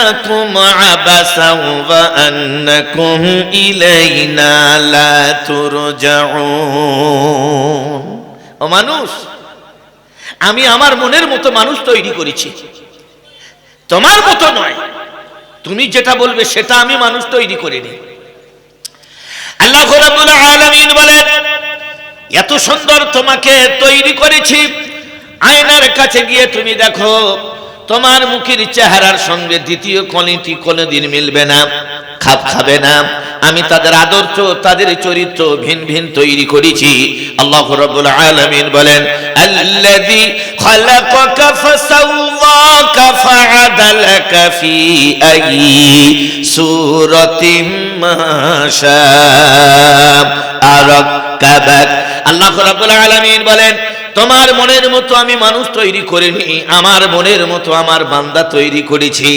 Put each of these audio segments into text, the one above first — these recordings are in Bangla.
أراكم عبثا وأنكم إلينا لا ترجعون ও মানুষ আমি আমার মনের মতো মানুষ তৈরি করেছি তোমার মতো নয় তুমি যেটা বলবে সেটা আমি মানুষ তৈরি করিনি আল্লাহ রাব্বুল আলামিন বলেন এত সুন্দর তোমাকে তৈরি করেছি আয়নার কাছে গিয়ে তুমি দেখো তোমার মুখের চেহারার সঙ্গে দ্বিতীয় কোয়ালিটি কোনোদিন মিলবে না, খাপ খাবে না। আমি তাদের আদর্শ, তাদের চরিত্র ভিন ভিন তৈরি করেছি। আল্লাহ রাব্বুল আলামিন বলেন, আল্লাযী খালাকাকা ফাসাওয়াকা ফাআদালাকা ফি আইয়ি সূরাতিন মা শাআ আরাকাবাক আল্লাহ রাব্বুল আলামিন বলেন তোমার মনের মতো আমি মানুষ তৈরি করিনি, আমার মনের মতো আমার বান্দা তৈরি করেছি।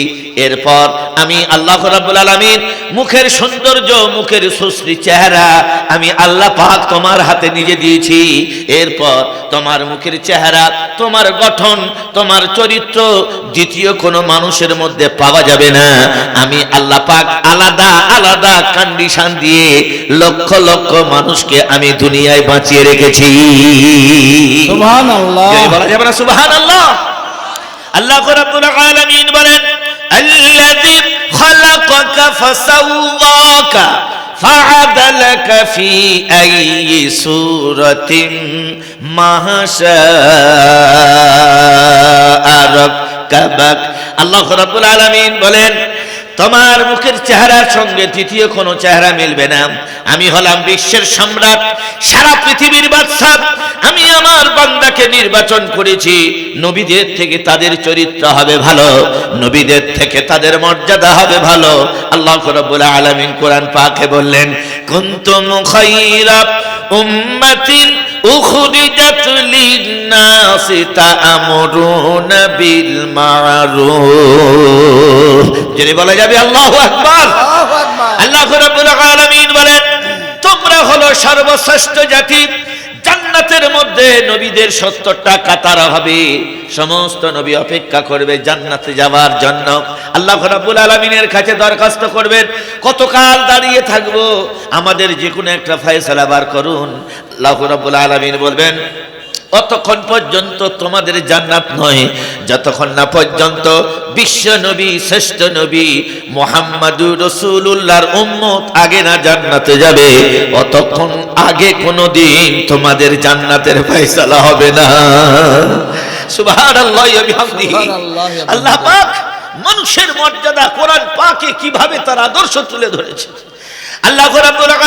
এরপর আমি আল্লাহ রাব্বুল আলামিন মুখের সৌন্দর্য, মুখের সুশ্রী চেহারা আমি আল্লাহ পাক তোমার হাতে নিজে দিয়েছি। এরপর তোমার মুখের চেহারা, তোমার গঠন, তোমার চরিত্র দ্বিতীয় কোনো মানুষের মধ্যে পাওয়া যাবে না। আমি আল্লাহ পাক আলাদা আলাদা কন্ডিশন দিয়ে লক্ষ লক্ষ মানুষকে আমি দুনিয়ায় বাঁচিয়ে রেখেছি। সুবহানাল্লাহ যদি বলা যাবে না সুবহান আল্লাহ আল্লাহ রাব্বুল আলামিন বলেন আল্লাযী খালাকাকা ফাসাওয়াকা فعدلك في أي سورة ما شاء ركبك আল্লাহ রাব্বুল আলামিন বলেন তোমার মুখের চেহারার সঙ্গে তৃতীয় কোনো চেহারা মিলবে না। আমি হলাম বিশ্বের সম্রাট, সারা পৃথিবীর বাদশাহ। আমি আমার বান্দাকে নির্বাচন করেছি। নবীদের থেকে তাদের চরিত্র হবে ভালো, নবীদের থেকে তাদের মর্যাদা হবে ভালো। আল্লাহ রাব্বুল আলামিন কোরআন পাকে বললেন, কুনতুম খায়রা উম্মাতিন যদি বলা যাবে আল্লাহু আকবার। আল্লাহ রাব্বুল আলামিন বলেন তোমরা হলো সর্বশ্রেষ্ঠ জাতি জান্নাতের মধ্যে নবীদের সত্তরটা কাতার হবে। সমস্ত নবী অপেক্ষা করবে জান্নাতে যাওয়ার জন্য। আল্লাহ রাব্বুল আলামিনের কাছে দরখাস্ত করবেন কতকাল দাঁড়িয়ে থাকব? আমাদের যে কোনো একটা ফয়সালা বার করুন। আল্লাহ রাব্বুল আলামিন বলবেন অতক্ষণ পর্যন্ত তোমাদের জান্নাত নয় যতক্ষণ না পর্যন্ত বিশ্ব নবী শ্রেষ্ঠ নবী মোহাম্মদুর রসুল্লাহর উম্মত আগে না জান্নাতে যাবে অতক্ষণ আগে কোনোদিন তোমাদের জান্নাতের ফয়সালা হবে না। সুবহানাল্লাহি ওয়া বিহামদিহি। আল্লাহ পাক মানুষের মর্যাদা কোরআন পাকে কীভাবে তার আদর্শ তুলে ধরেছে? আল্লাহ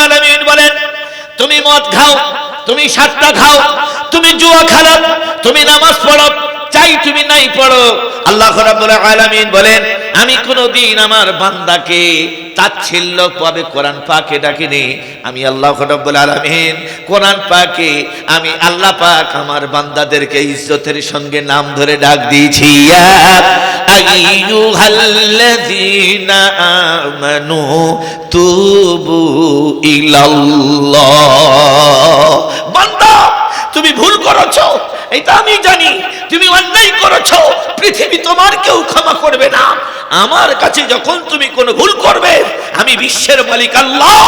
আলমিন বলেন, তুমি মদ খাও, তুমি সাতটা খাও, তুমি জুয়া খেলো তুমি নামাজ পড়ো চাই তুমি নাই পড়ো। আল্লাহ রাব্বুল আলামিন বলেন, আমি কোনোদিন আমার বান্দাকে তাচ্ছিল্য পাবে কোরআন পাকে ডাকিনি। আমি আল্লাহ রাব্বুল আলামিন কোরআন পাকে আমি আল্লাহ পাক আমার বান্দাদেরকে ইজ্জতের সঙ্গে নাম ধরে ডাক দিয়েছি। ইয়া আমানু তুবু ইলাল্লাহ। বান্দা, তুমি ভুল করেছ, এটা আমি জানি। তুমি অন্যায় করেছ পৃথিবী তোমার কেউ ক্ষমা করবে না। আমার কাছে যখন তুমি কোনো ভুল করবে আমি বিশ্বের মালিক আল্লাহ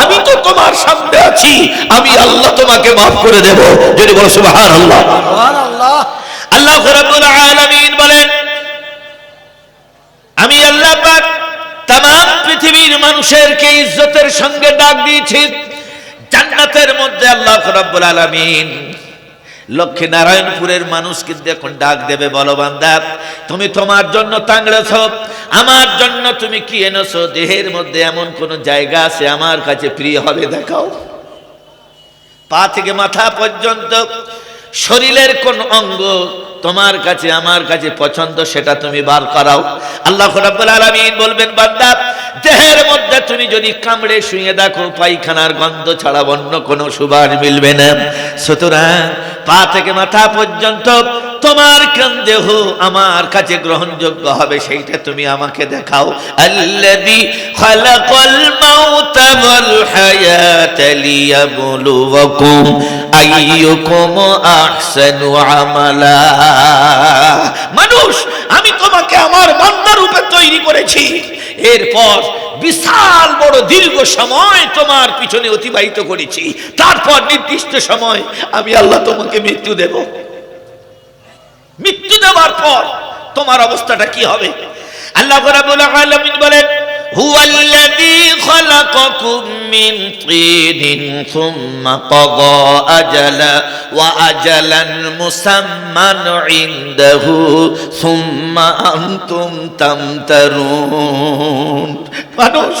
আমি তো তোমার সামনে আছি আমি আল্লাহ তোমাকে মাফ করে দেব। যদি বলো সুবাহান আল্লাহ আল্লাহ রাব্বুল আলামিন বলেন আমি আল্লাহ পাক তাম পৃথিবীর মানুষেরকে ইজ্জতের সঙ্গে ডাক দিয়েছি। জান্নাতের মধ্যে আল্লাহ রাব্বুল আলামিন লক্ষ্মী নারায়ণপুরের মানুষকে দেখুন ডাক দেবে, বলো বান্দা, তুমি তোমার জন্য তাংড়েছ, আমার জন্য তুমি কি এনেছো? দেহের মধ্যে এমন কোন জায়গা আছে আমার কাছে প্রিয় হবে, দেখাও। পা থেকে মাথা পর্যন্ত শরীরের কোন অঙ্গ তোমার কাছে, আমার কাছে পছন্দ, সেটা তুমি বার করাও। আল্লাহ বলবেন, বান্দা, দেহের মধ্যে তুমি যদি কামড়ে শুয়ে দেখো, পায়খানার গন্ধ ছাড়া অন্য কোনো সুবাস মিলবে না। সুতরাং পা থেকে মাথা পর্যন্ত তোমার কেন দেহ আমার কাছে গ্রহণযোগ্য হবে, সেইটা তুমি আমাকে দেখাও। আল্লাদি মানুষ, আমি তোমাকে আমার রূপে তৈরি করেছি। এরপর বিশাল বড় দীর্ঘ সময় তোমার পিছনে অতিবাহিত করেছি। তারপর নির্দিষ্ট সময় আমি আল্লাহ তোমাকে মৃত্যু দেব। মৃত্যু দেওয়ার পর তোমার অবস্থাটা কি হবে? আল্লাহ বলেন হুয়াল্লাযী খালাকাকুম মিন তিনিন সুম্মা ক্বাদা আজালা ওয়া আজালান মুসাম্মান ইনদাহু সুম্মা আনতুম তামতারুন। মানুষ,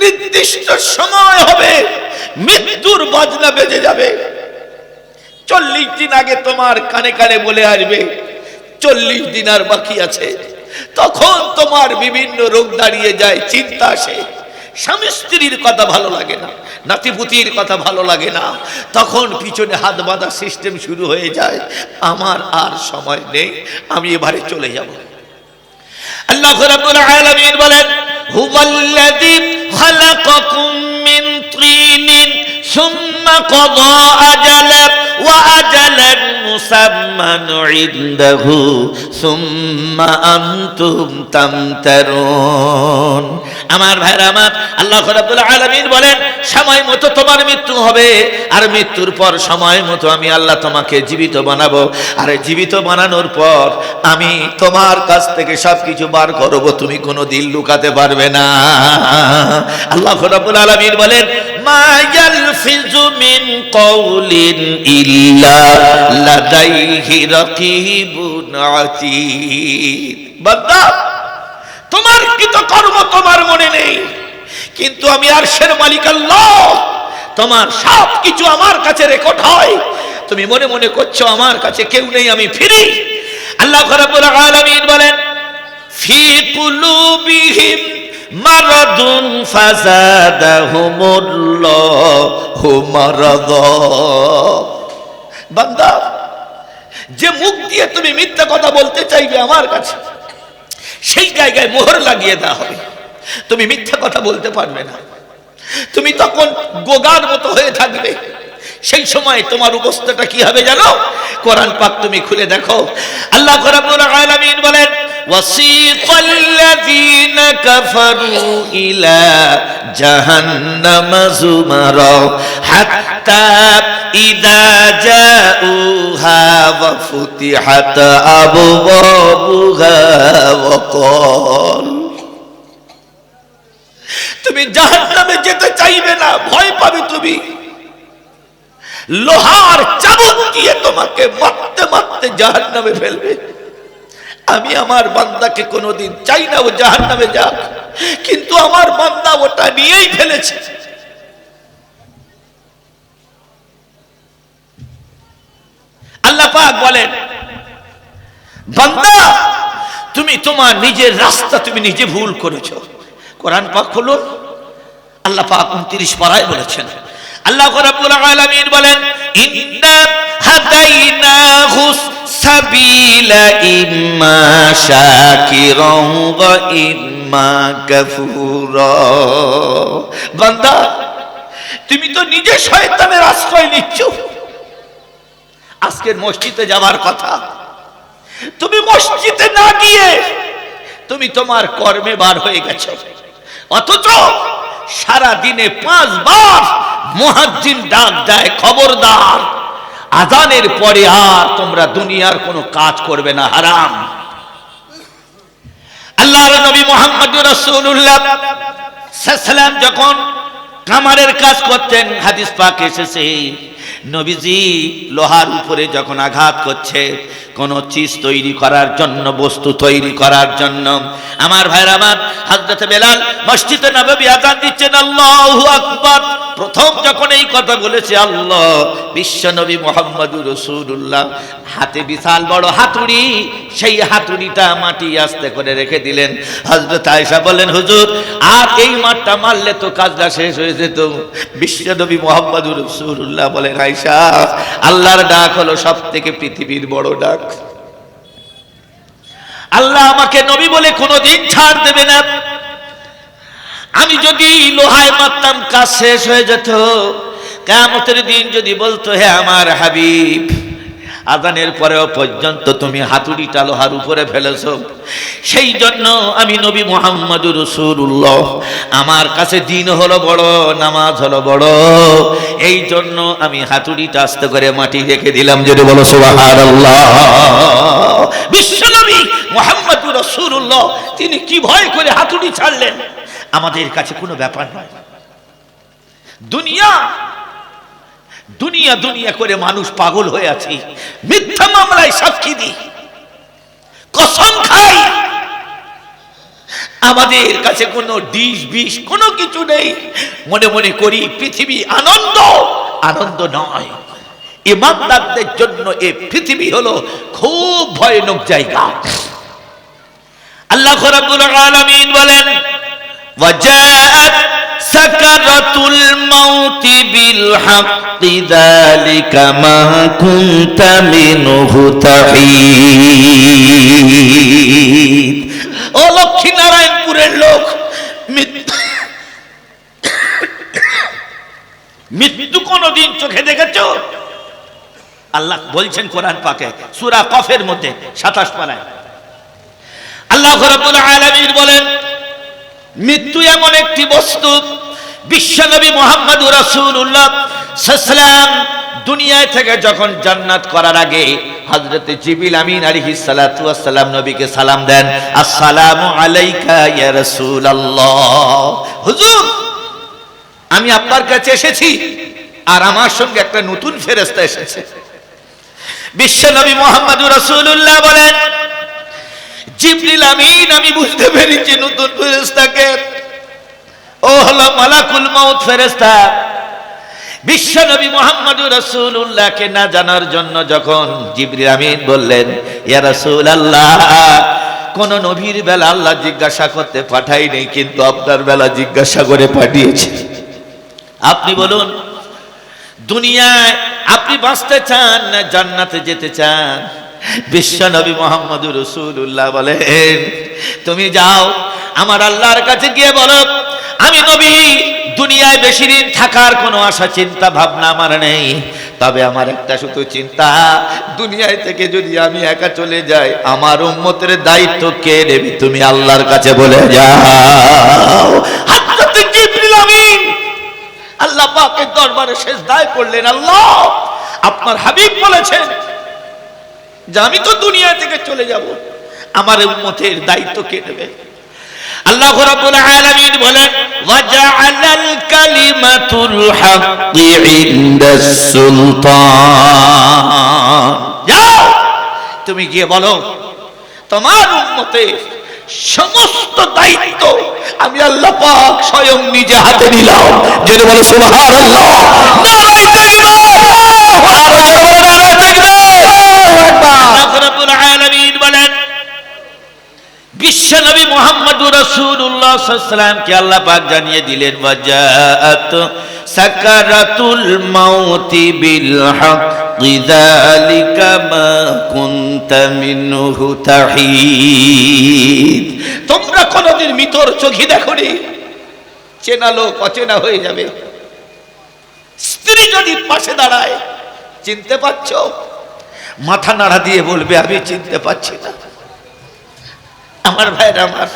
নির্দিষ্ট সময় হবে মৃত্যুর বাজনা বেজে যাবে। চল্লিশ দিন আগে তোমার কানে কানে বলে আসবে, চল্লিশ দিন আর বাকি আছে। তখন তোমার বিভিন্ন রোগ দাঁড়িয়ে যায়, চিন্তা আসে। স্বামী স্ত্রীর কথা ভালো লাগে না, নাতিপুতির কথা ভালো লাগে না। তখন পিছনে হাত বাঁধা সিস্টেম শুরু হয়ে যায়, আমার আর সময় নেই, আমি এবারে চলে যাব। আল্লাহ আলামিন বলেন, হুয়াল্লাযী খালাকাকুম মিন তিনিন, সুম্মা ক্বাদা আজালা আজালান মুসাম্মান ইনদাহু সুম্মা আনতুম তামতারুন আমার ভাইরা, আমার আল্লাহ রাব্বুল আলামিন বলেন, সময় মতো তোমার মৃত্যু হবে, আর মৃত্যুর পর সময় মতো আমি আল্লাহ তোমাকে জীবিত বানাবো। আর জীবিত বানানোর পর আমি তোমার কাছ থেকে সবকিছু বার করব, তুমি কোনো দিল লুকাতে পারবে না। আল্লাহ রাব্বুল আলামিন বলেন, মা ইয়ালফিজু মিন কওলিন রাকিবুন আতীদ বান্দা, তোমার কৃত কর্ম তোমার মনে নেই, কিন্তু আমি আর শের মালিক আল্লাহ, তোমার সব কিছু আমার কাছে রেকর্ড হয়। তুমি মনে মনে করছ আমার কাছে কেউ নেই, আমি ফিরি। আল্লাহ রাব্বুল বলেন, ফি কুলুবিহিম মারাদুন ফাজাদাহুমুল্লাহু মারাদা। বান্দা যে মুখ দিয়ে তুমি মিথ্যা কথা বলতে চাইবে আমার কাছে, সেই জায়গায় মোহর লাগিয়ে দেওয়া হবে। তুমি মিথ্যা কথা বলতে পারবে না। তুমি তখন গোগার মতো হয়ে থাকবে। সেই সময় তোমার অবস্থাটা কি হবে জানো? কোরআন পাক তুমি খুলে দেখো। আল্লাহ বলেন وسيق الذين كفروا إلى جهنم زمرا حتى إذا جاءوها وفتحت أبوابها وقال তুমি জাহান্নামে যেতে চাইবে না ভয় পাবে তুমি লোহার চাবুক দিয়ে তোমাকে মারতে মারতে জাহান্নামে ফেলবে আমি আমার বান্দাকে কোনোদিন চাই না ও জাহান নামে যাক। কিন্তু আমার বান্দা ওটা নিয়েই ফেলেছে। আল্লাহ পাক বলেন, বান্দা, তুমি তোমার নিজের রাস্তা তুমি নিজে ভুল করেছ। কোরআন পাক খুলুন। আল্লাহ পাক উনত্রিশ পাড়ায় বলেছেন। আল্লাহ রাব্বুল আলামিন বলেন, ইন্না হাদাইনাহু সাবিলা ইম্মা শাকিরাও ইম্মা কাফুরা বান্দা, তুমি তো নিজে শয়তানের আশ্রয় নিচ্ছ। আজকের মসজিদে যাবার কথা। তুমি মসজিদে না গিয়ে তুমি তোমার কর্মে বার হয়ে গেছ। অথচ সারা দিনে পাঁচবার মহাজিন ডাক দেয়, খবরদার। আজানের পরে আর তোমরা দুনিয়ার কোনো কাজ করবে না, হারাম। আল্লাহর নবী মোহাম্মদ রসুল্লাহ যখন কামারের কাজ করতেন, হাদিস পাক এসেছে, নবীজি লোহার উপরে যখন আঘাত করছে কোন চিজ তৈরি করার জন্য, বস্তু তৈরি করার জন্য। আমার ভাইর আমার হাজরতে বেলাল মসজিদে নবী আজান দিচ্ছেন, আল্লাহু আকবার। প্রথম যখন এই কথা বলেছে, আল্লাহ, বিশ্ব নবী মোহাম্মদুর রসুল্লাহ হাতে বিশাল বড় হাতুড়ি, সেই হাতুড়িটা মাটি আস্তে করে রেখে দিলেন। হজরত আয়সা বলেন হুজুর, আর এই মাঠটা মারলে তো কাজটা শেষ হয়ে যেত। বিশ্ব নবী মোহাম্মদুর রসুল্লাহ বলেন আয়সা আল্লাহর ডাক হলো সব থেকে পৃথিবীর বড় ডাক। আল্লাহ আমাকে নবী বলে কোনোদিন ছাড় দেবে না। আমি যদি লোহায় মারতাম, কাজ শেষ হয়ে যেত। কেমতের দিন যদি বলতো, হে আমার হাবিব আদানের পরেও পর্যন্ত তুমি হাতুড়িটা লোহার উপরে ফেলেছ। সেই জন্য আমি নবী মোহাম্মদ রসুল্লাহ আমার কাছে দিন হলো বড়, নামাজ হলো বড়। এই জন্য আমি হাতুড়িটা আস্তে করে মাটি রেখে দিলাম, যদি বলো সুবহানাল্লাহ। বিশ্বনবী মোহাম্মদ রসুল্লাহ তিনি কি ভয় করে হাতুড়ি ছাড়লেন? আমাদের কাছে কোনো ব্যাপার নয়। দুনিয়া দুনিয়া দুনিয়া করে মানুষ পাগল হয়ে আছে। মিথ্যা মামলায় সাক্ষী দিই। কসম খাই। আমাদের কাছে কোনো ডিশ বিষ কোনো কিছু নেই। মনে মনে করি পৃথিবী আনন্দ। আনন্দ নয়। ইমানদারদের জন্য এ পৃথিবী হলো খুব ভয়ানক জায়গা। আল্লাহ রাব্বুল আলামিন বলেন وجاءت سكرة الموت بالحق ذلك ما كنت منه تحيد ও লক্ষ্মী নারায়ণপুরের লোক মৃত্যু মৃত্যু কোনদিন চোখে দেখেছো আল্লাহ বলছেন কোরআন পাকে সূরা কফের মধ্যে 27 পারায় আল্লাহ রাব্বুল আলামিন বলেন, মৃত্যু এমন একটি বস্তু, বিশ্বনবী রাসূলুল্লাহ সাল্লাম দুনিয়ায় থেকে যখন জান্নাত করার আগে হযরতে জিবিল আমিন আলাইহিস সালাতু ওয়াসসালাম নবীকে সালাম দেন, আসসালামু আলাইকা ইয়া রাসূলুল্লাহ। হুজুর, আমি আপনার কাছে এসেছি আর আমার সঙ্গে একটা নতুন ফেরেশতা এসেছে। বিশ্বনবী মোহাম্মদ রাসূলুল্লাহ বলেন জিবরিল আমিন, আমি বুঝতে পেরেছি নতুন ফেরেশতাকে। ও হলো মালাকুল মাউত ফেরেশতা। বিশ্ব নবী মোহাম্মদ রাসূলুল্লাহকে না জানার জন্য যখন জিবরিল আমিন বললেন, ইয়া রাসূলুল্লাহ, কোন নবীর বেলা আল্লাহ জিজ্ঞাসা করতে পাঠাই নেই কিন্তু আপনার বেলা জিজ্ঞাসা করে পাঠিয়েছে। আপনি বলুন, দুনিয়ায় আপনি বাঁচতে চান না জান্নাতে যেতে চান? বিশ্ব নবী মোহাম্মদ রসুল্লাহ বলেন, তুমি যাও, আমার আল্লাহর কাছে গিয়ে বলো, আমি নবী, দুনিয়ায় বেশি দিন থাকার কোনো আশা, চিন্তা, ভাবনা আমার নেই। তবে আমার একটা শুধু চিন্তা, দুনিয়ায় থেকে যদি আমি একা চলে যাই, আমার উম্মতের দায়িত্ব কে নেবে? তুমি আল্লাহর কাছে বলে যাও। আল্লাহ পাকের দরবারে শেষ দায় করলেন আল্লাহ, আপনার হাবিব বলেছেন যে আমি তো দুনিয়া থেকে চলে যাব, আমার উম্মতের দায়িত্ব কে নেবে? আল্লাহ রাব্বুল আলামিন বলেন, ওয়াজআলাল কালিমাতুল হাক্কি ইনদাস সুলতান। যাও, তুমি গিয়ে বলো, তোমার উম্মতের সমস্ত দায়িত্ব আমি আল্লাহ পাক স্বয়ং নিজে হাতে নিলাম। যদি বলো, সুবহানাল্লাহ। নারায়ে তাকবীর আরও জোরে বলো নারায়ে তাকবীর আল্লাহ রাব্বুল আলামিন বলেন বিশ্বনবী মোহাম্মদুর রাসূলুল্লাহ সাল্লাল্লাহু কে আল্লাহ পাক জানিয়ে দিলেন, ওয়াজাআত সাকারাতুল মাউতি বিল হাক্কি যালিকা মা কুনতা মিনহু তাহিদ। তোমরা কোনদিন মৃতর চোখে দেখোনি? চেনা লোক অচেনা হয়ে যাবে। স্ত্রী যদি পাশে দাঁড়ায়, চিনতে পারছ? মাথা নাড়া দিয়ে বলবে, আমি চিনতে পারছি না। আমার ভাইরা আমার।